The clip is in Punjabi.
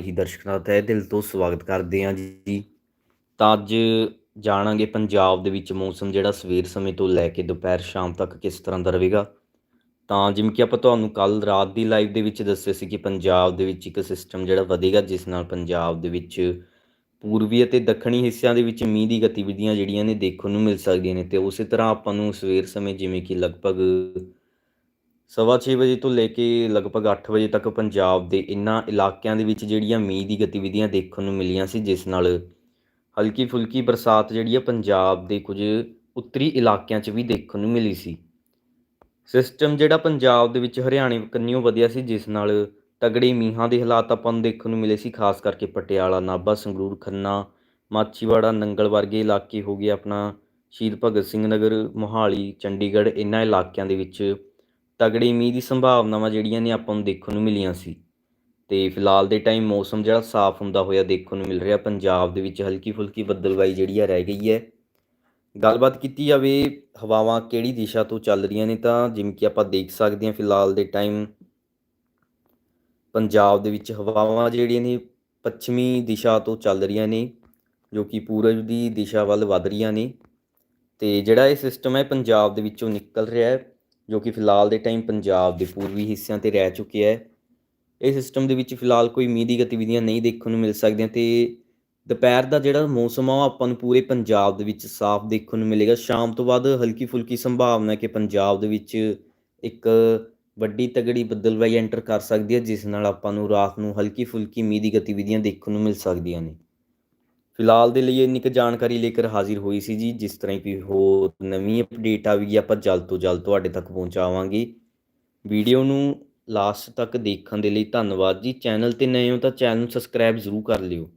ਹੀ ਦਰਸ਼ਕਾਂ ਦਾ ਤਹਿ ਦਿਲ ਤੋਂ ਸਵਾਗਤ ਕਰਦੇ ਹਾਂ ਜੀ। ਤਾਂ ਅੱਜ ਜਾਣਾਂਗੇ ਪੰਜਾਬ ਦੇ ਵਿੱਚ ਮੌਸਮ ਜਿਹੜਾ ਸਵੇਰ ਸਮੇਂ ਤੋਂ ਲੈ ਕੇ ਦੁਪਹਿਰ ਸ਼ਾਮ ਤੱਕ ਕਿਸ ਤਰ੍ਹਾਂ ਦਾ ਰਹੇਗਾ। ਤਾਂ ਜਿਵੇਂ ਕਿ ਆਪਾਂ ਤੁਹਾਨੂੰ ਕੱਲ ਰਾਤ ਦੀ ਲਾਈਵ ਦੇ ਵਿੱਚ ਦੱਸਿਆ ਸੀ ਕਿ ਪੰਜਾਬ ਦੇ ਵਿੱਚ ਇੱਕ ਸਿਸਟਮ ਜਿਹੜਾ ਵਧੇਗਾ, ਜਿਸ ਨਾਲ ਪੰਜਾਬ ਦੇ ਵਿੱਚ ਪੂਰਬੀ ਅਤੇ ਦੱਖਣੀ ਹਿੱਸਿਆਂ ਦੇ ਵਿੱਚ ਮੀਂਹ ਦੀ ਗਤੀਵਿਧੀਆਂ ਜਿਹੜੀਆਂ ਨੇ ਦੇਖਣ ਨੂੰ ਮਿਲ ਸਕਦੀਆਂ ਨੇ। ਤੇ ਉਸੇ ਤਰ੍ਹਾਂ ਆਪਾਂ ਨੂੰ ਸਵੇਰ ਸਮੇਂ ਜਿਵੇਂ ਕਿ ਲਗਭਗ ਸਵਾ ਛੇ ਵਜੇ ਤੋਂ ਲੈ ਕੇ ਲਗਭਗ 8 ਵਜੇ ਤੱਕ ਪੰਜਾਬ ਦੇ ਇਨ੍ਹਾਂ ਇਲਾਕਿਆਂ ਦੇ ਵਿੱਚ ਜਿਹੜੀਆਂ ਮੀਂਹ ਦੀ ਗਤੀਵਿਧੀਆਂ ਦੇਖਣ ਨੂੰ ਮਿਲੀਆਂ ਸੀ, ਜਿਸ ਨਾਲ ਹਲਕੀ ਫੁਲਕੀ ਬਰਸਾਤ ਜਿਹੜੀ ਆ ਪੰਜਾਬ ਦੇ ਕੁਝ ਉੱਤਰੀ ਇਲਾਕਿਆਂ 'ਚ ਵੀ ਦੇਖਣ ਨੂੰ ਮਿਲੀ ਸੀ। ਸਿਸਟਮ ਜਿਹੜਾ ਪੰਜਾਬ ਦੇ ਵਿੱਚ ਹਰਿਆਣੇ ਕੰਨਿਓ ਵਧਿਆ ਸੀ, ਜਿਸ ਨਾਲ ਤਗੜੇ ਮੀਂਹਾਂ ਦੇ ਹਾਲਾਤ ਆਪਾਂ ਨੂੰ ਦੇਖਣ ਨੂੰ ਮਿਲੇ ਸੀ, ਖਾਸ ਕਰਕੇ ਪਟਿਆਲਾ, ਨਾਭਾ, ਸੰਗਰੂਰ, ਖੰਨਾ, ਮਾਛੀਵਾੜਾ, ਨੰਗਲ ਵਰਗੇ ਇਲਾਕੇ ਹੋ ਗਏ ਆਪਣਾ ਸ਼ਹੀਦ ਭਗਤ ਸਿੰਘ ਨਗਰ, ਮੋਹਾਲੀ, ਚੰਡੀਗੜ੍ਹ ਇਹਨਾਂ ਇਲਾਕਿਆਂ ਦੇ ਵਿੱਚ ਤਗੜੇ ਮੀਂਹ ਦੀ ਸੰਭਾਵਨਾਵਾਂ ਜਿਹੜੀਆਂ ਨੇ ਆਪਾਂ ਨੂੰ ਦੇਖਣ ਨੂੰ ਮਿਲੀਆਂ ਸੀ। ਤੇ ਫਿਲਹਾਲ ਦੇ ਟਾਈਮ ਮੌਸਮ ਜਿਹੜਾ ਸਾਫ਼ ਹੁੰਦਾ ਹੋਇਆ ਦੇਖਣ ਨੂੰ ਮਿਲ ਰਿਹਾ। ਪੰਜਾਬ ਦੇ ਵਿੱਚ ਹਲਕੀ ਫੁਲਕੀ ਬੱਦਲਵਾਈ ਜਿਹੜੀ ਆ ਰਹਿ ਗਈ ਹੈ। ਗੱਲਬਾਤ ਕੀਤੀ ਜਾਵੇ ਹਵਾਵਾਂ ਕਿਹੜੀ ਦਿਸ਼ਾ ਤੋਂ ਚੱਲ ਰਹੀਆਂ ਨੇ ਤਾਂ ਜਿਵੇਂ ਕਿ ਆਪਾਂ ਦੇਖ ਸਕਦੇ ਹਾਂ ਫਿਲਹਾਲ ਦੇ ਟਾਈਮ ਪੰਜਾਬ ਦੇ ਵਿੱਚ ਹਵਾਵਾਂ ਜਿਹੜੀਆਂ ਨੇ ਪੱਛਮੀ ਦਿਸ਼ਾ ਤੋਂ ਚੱਲ ਰਹੀਆਂ ਨੇ, ਜੋ ਕਿ ਪੂਰਬ ਦੀ ਦਿਸ਼ਾ ਵੱਲ ਵੱਧ ਰਹੀਆਂ ਨੇ। ਤੇ ਜਿਹੜਾ ਇਹ ਸਿਸਟਮ ਹੈ ਪੰਜਾਬ ਦੇ ਵਿੱਚੋਂ ਨਿਕਲ ਰਿਹਾ ਹੈ। ਜੋ ਕਿ ਫਿਲਹਾਲ ਦੇ ਟਾਈਮ ਪੰਜਾਬ ਦੇ ਪੂਰਬੀ ਹਿੱਸਿਆਂ ਤੇ ਰਹਿ ਚੁੱਕਿਆ ਹੈ। ਇਹ ਸਿਸਟਮ ਦੇ ਵਿੱਚ ਫਿਲਹਾਲ ਕੋਈ ਮੀਂਹ ਦੀ ਗਤੀਵਿਧੀਆਂ ਨਹੀਂ ਦੇਖਣ ਨੂੰ ਮਿਲ ਸਕਦੀਆਂ ਤੇ ਦੁਪਹਿਰ ਦਾ ਜਿਹੜਾ ਮੌਸਮ ਆ, ਉਹ ਆਪਾਂ ਨੂੰ ਪੂਰੇ ਪੰਜਾਬ ਦੇ ਵਿੱਚ ਸਾਫ਼ ਦੇਖਣ ਨੂੰ ਮਿਲੇਗਾ। ਸ਼ਾਮ ਤੋਂ ਬਾਅਦ ਹਲਕੀ ਫੁਲਕੀ ਸੰਭਾਵਨਾ ਕਿ ਪੰਜਾਬ ਦੇ ਵਿੱਚ ਇੱਕ ਵੱਡੀ ਤਗੜੀ ਬੱਦਲਵਾਈ ਐਂਟਰ ਕਰ ਸਕਦੀ ਹੈ, ਜਿਸ ਨਾਲ ਆਪਾਂ ਨੂੰ ਰਾਤ ਨੂੰ ਹਲਕੀ ਫੁਲਕੀ ਮੀਂਹ ਦੀ ਗਤੀਵਿਧੀਆਂ ਦੇਖਣ ਨੂੰ ਮਿਲ ਸਕਦੀਆਂ ਨੇ। ਫਿਲਹਾਲ ਦੇ ਲਈ ਇੰਨੀ ਕੁ ਜਾਣਕਾਰੀ ਲੈ ਕੇ ਹਾਜ਼ਰ ਹੋਈ ਸੀ ਜੀ, ਜਿਸ ਤਰ੍ਹਾਂ ਕੋਈ ਹੋਰ ਨਵੀਂ ਅਪਡੇਟ ਆਵੇਗੀ ਆਪਾਂ ਜਲਦ ਤੋਂ ਜਲਦ ਤੁਹਾਡੇ ਤੱਕ ਪਹੁੰਚਾਵਾਂਗੇ। ਵੀਡੀਓ ਨੂੰ ਲਾਸਟ ਤੱਕ ਦੇਖਣ ਦੇ ਲਈ ਧੰਨਵਾਦ ਜੀ। ਚੈਨਲ ਤੇ ਨਏ ਹੋ ਤਾਂ ਚੈਨਲ ਨੂੰ ਸਬਸਕ੍ਰਾਈਬ ਜ਼ਰੂਰ ਕਰ ਲਿਓ।